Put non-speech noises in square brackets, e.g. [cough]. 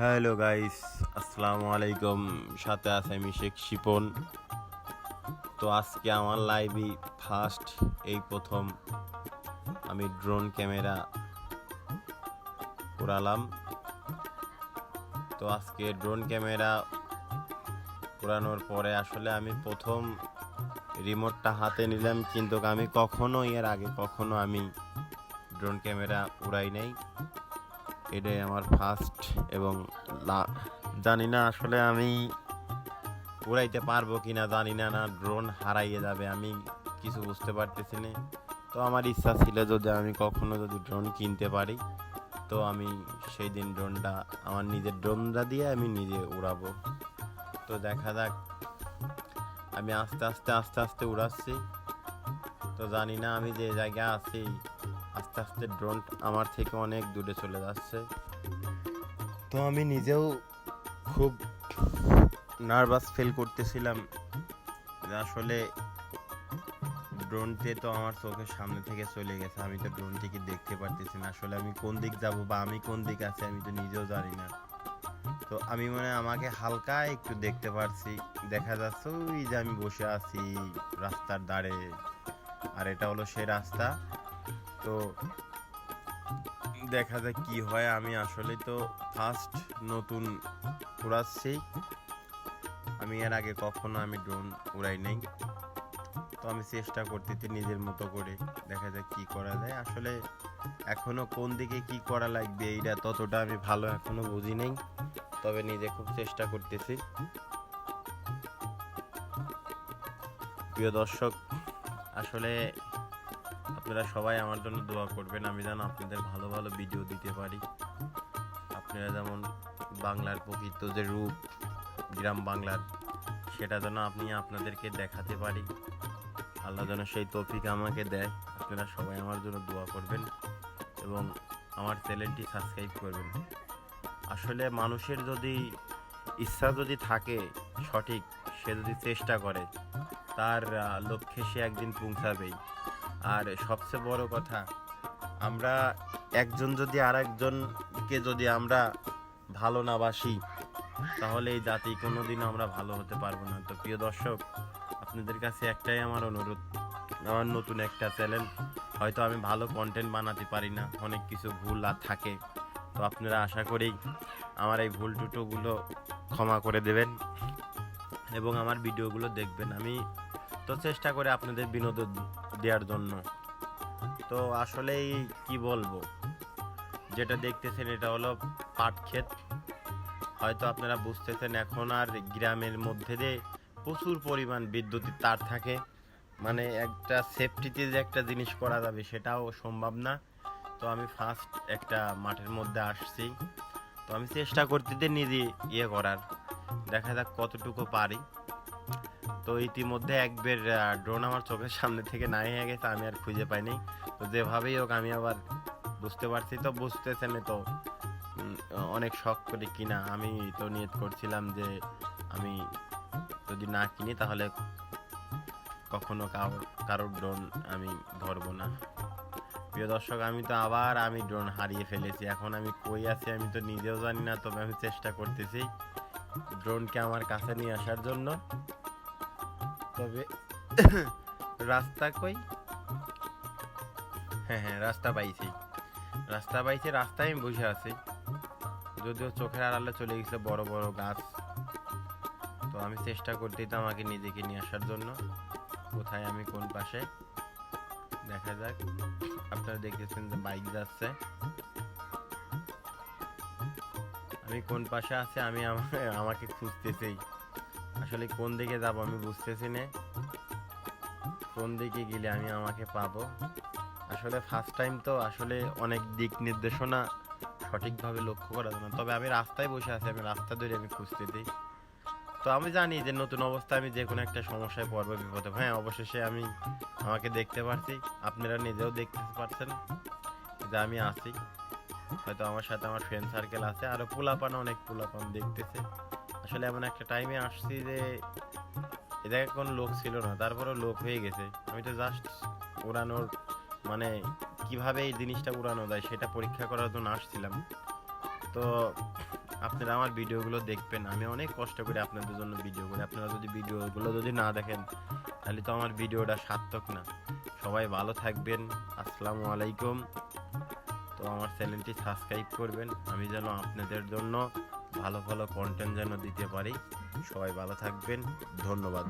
Hello guys, আসসালামু আলাইকুম। সাথে আছে আমি শেখ শিপন। তো আজকে আমার লাইভে ফার্স্ট এই প্রথম। আমি ড্রোন ক্যামেরা উড়ালাম। তো আজকে ড্রোন ক্যামেরা উড়ানোর পরে আসলে আমি প্রথম রিমোটটা হাতে নিলাম, কিন্তু আমি কখনো এর আগে কখনো আমি ড্রোন ক্যামেরা উড়াই নাই। এটাই আমার ফার্স্ট এবং জানি না আসলে আমি উড়াইতে পারব কি না জানি না না ড্রোন হারাইয়ে যাবে, আমি কিছু বুঝতে পারতেছি না। তো আমার ইচ্ছা ছিল যদি আমি কখনো যদি ড্রোন কিনতে পারি, তো আমি সেই দিন ড্রোনটা আমার নিজের ড্রোনটা দিয়ে আমি নিজে উড়াবো। তো দেখা যাক, আমি আস্তে আস্তে আস্তে আস্তে উড়াচ্ছি। তো জানি না আমি যে জায়গায় আছি আস্তে আস্তে ড্রোন আমার থেকে অনেক দূরে চলে যাচ্ছে। তো আমি নিজেও খুব নার্ভাস ফিল করতেছিলাম আসলে ড্রোনটি তো আমার চোখের সামনে থেকে চলে গেছে, আমি তো ড্রোনটিকে দেখতে পারতেছি না, আসলে আমি কোন দিক যাব বা আমি কোন দিক আছি আমি তো নিজেও জানি না। তো আমি মনে আমাকে হালকা একটু দেখতে পারছি, দেখা যাচ্ছে ওই যে আমি বসে আছি রাস্তার ধারে, আর এটা হলো সে রাস্তা। তো দেখা যাক কি হয়। আমি আসলে তো ফার্স্ট নতুন উড়াচ্ছি। আমি এর আগে কখনো আমি ড্রোন উড়াই নাই। তো আমি চেষ্টা করতেছি নিজের মতো করে দেখা যাক কি করা যায়। আসলে এখনও কোন দিকে কি করা লাগবে এইটা ততটা আমি ভালো এখনও বুঝি নাই। তবে নিজে খুব চেষ্টা করতেছি। প্রিয় দর্শক, আসলে আপনারা সবাই আমার জন্য দোয়া করবেন, আমি যেন আপনাদের ভালো ভালো ভিডিও দিতে পারি। আপনারা যেমন বাংলার প্রকৃত যে রূপ, গ্রাম বাংলার, সেটা যেন আপনি আপনাদেরকে দেখাতে পারি। আল্লাহ যেন সেই তৌফিক আমাকে দেয়। আপনারা সবাই আমার জন্য দোয়া করবেন এবং আমার চ্যানেলটি সাবস্ক্রাইব করবেন। আসলে মানুষের যদি ইচ্ছা যদি থাকে সঠিক, সে যদি চেষ্টা করে, তার লক্ষ্যে সে একদিন পৌঁছাবেই। আর, সবচেয়ে বড় কথা, আমরা একজন যদি আর একজনকে যদি আমরা ভালো না বাসি, তাহলে এই জাতি কোনোদিন আমরা ভালো হতে পারব না। তো প্রিয় দর্শক, আপনাদের কাছে একটাই আমার অনুরোধ, আমার নতুন একটা চ্যানেল হয়তো আমি ভালো কন্টেন্ট বানাতে পারি না, অনেক কিছু ভুল আর থাকে। তো আপনারা আশা করি আমার এই ভুল টুটোগুলো ক্ষমা করে দেবেন এবং আমার ভিডিওগুলো দেখবেন। আমি তো চেষ্টা করে আপনাদের বিনোদন দেওয়ার জন্য। তো আসলেই কি বলব? যেটা দেখতেছেন এটা হলো পাট ক্ষেত। হয়তো আপনারা বুঝতেছেন এখন আর গ্রামের মধ্যে দিয়ে প্রচুর পরিমাণ বিদ্যুতের তার থাকে। মানে একটা সেফটিতে যে একটা জিনিস করা যাবে সেটাও সম্ভব না। তো আমি ফার্স্ট একটা মাঠের মধ্যে আসছি। তো আমি চেষ্টা করতেছি নিজে ইয়ে করার। দেখা যাক কতটুকু পারি। তো ইতিমধ্যে একবার ড্রোন আমার চোখের সামনে থেকে নাই হয়ে গেছে, আমি আর খুঁজে পাইনি। তো যেভাবেই হোক, আমি আবার বুঝতে পারছি তো, বুঝতেছেন তো অনেক শখ করে কিনা। আমি তো নিয়ত করছিলাম যে আমি যদি না কিনি, তাহলে কখনো কারোর ড্রোন আমি ধরবো না। প্রিয় দর্শক, আমি তো আবার আমি ড্রোন হারিয়ে ফেলেছি। এখন আমি কই আছি আমি তো নিজেও জানি না, তবে আমি চেষ্টা করতেছি ড্রোনকে আমার কাছে নিয়ে আসার জন্য। তবে [coughs] রাস্তা কই? হ্যাঁ হ্যাঁ রাস্তা পাইছি রাস্তা পাইছি রাস্তায় আমি বসে আছি। যদিও চোখের আড়ালে চলে গেছে বড় বড় গাছ। তো আমি চেষ্টা করতেই তো আমাকে নিজেকে নিয়ে আসার জন্য। কোথায় আমি, কোন পাশে? দেখা যাক। আপনারা দেখতেছেন যে বাইক যাচ্ছে। আমি কোন পাশে আছে, আমি আমাকে খুঁজতেছি আসলে কোন দিকে যাব আমি বুঝতেছি না। কোন দিকে গেলে আমি আমাকে পাবো? আসলে ফার্স্ট টাইম তো আসলে অনেক দিক নির্দেশনা সঠিকভাবে লক্ষ্য করা যায় না। তবে আমি রাস্তায় বসে আছি, আমি রাস্তা ধরে আমি খুঁজতেছি তো আমি জানি যে নতুন অবস্থায় আমি যে কোনো একটা সমস্যায় পড়ব, বিপদে হ্যাঁ অবশেষে আমি আমাকে দেখতে পারছি। আপনারা নিজেও দেখতে পারছেন যে আমি আছি। হয়তো আমার সাথে আমার ফ্রেন্ড সার্কেল আছে। আরও পোলাপান অনেক পোলাপান দেখতেছে। আসলে এমন একটা টাইমে আসছি যে এ জায়গায় কোনো লোক ছিল না, তারপরেও লোক হয়ে গেছে। আমি তো জাস্ট উড়ানোর মানে কীভাবে এই জিনিসটা উড়ানো যায় সেটা পরীক্ষা করার জন্য আসছিলাম। তো আপনারা আমার ভিডিওগুলো দেখবেন, আমি অনেক কষ্ট করে আপনাদের জন্য ভিডিও করি। আপনারা যদি ভিডিওগুলো যদি না দেখেন, তাহলে তো আমার ভিডিওটা সার্থক না। সবাই ভালো থাকবেন, আসসালামু আলাইকুম। তো আমার চ্যানেলটি সাবস্ক্রাইব করবেন, আমি যেন আপনাদের জন্য ভালো ভালো কন্টেন্ট যেন দিতে পারি। সবাই ভালো থাকবেন। ধন্যবাদ।